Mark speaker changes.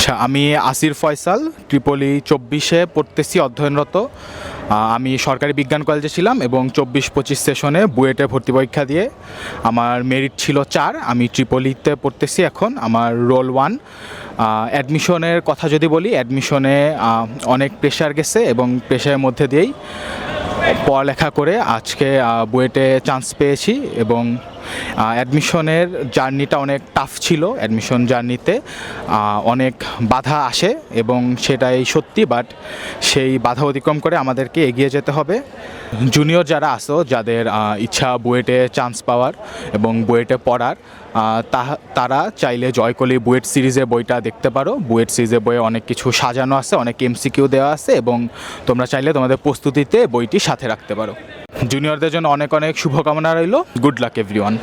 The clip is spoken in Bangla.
Speaker 1: আচ্ছা আমি আসির ফয়সাল ট্রিপলি চব্বিশে পড়তেছি অধ্যয়নরত। আমি সরকারি বিজ্ঞান কলেজে ছিলাম এবং চব্বিশ পঁচিশ সেশনে বুয়েটে ভর্তি পরীক্ষা দিয়ে আমার মেরিট ছিল চার, আমি ট্রিপলিতে পড়তেছি এখন, আমার রোল ওয়ান। অ্যাডমিশনের কথা যদি বলি, অ্যাডমিশনে অনেক প্রেশার গেছে এবং প্রেশারের মধ্যে দিয়েই পড়ালেখা করে আজকে বুয়েটে চান্স পেয়েছি এবং অ্যাডমিশনের জার্নিটা অনেক টাফ ছিল। অ্যাডমিশন জার্নিতে অনেক বাধা আসে এবং সেটাই সত্যি বাট সেই বাধা অতিক্রম করে আমাদেরকে এগিয়ে যেতে হবে। জুনিয়র যারা আসো, যাদের ইচ্ছা বুয়েটে চান্স পাওয়ার এবং বুয়েটে পড়ার তারা চাইলে জয়কলি বুয়েট সিরিজের বইটা দেখতে পারো। বুয়েট সিরিজের বইয়ে অনেক কিছু সাজানো আছে, অনেক এমসিকিউ দেওয়া আছে এবং তোমরা চাইলে তোমাদের প্রস্তুতিতে বইটি সাথে রাখতে পারো। জুনিয়রদের জন্য অনেক অনেক শুভকামনা রইল। Good luck everyone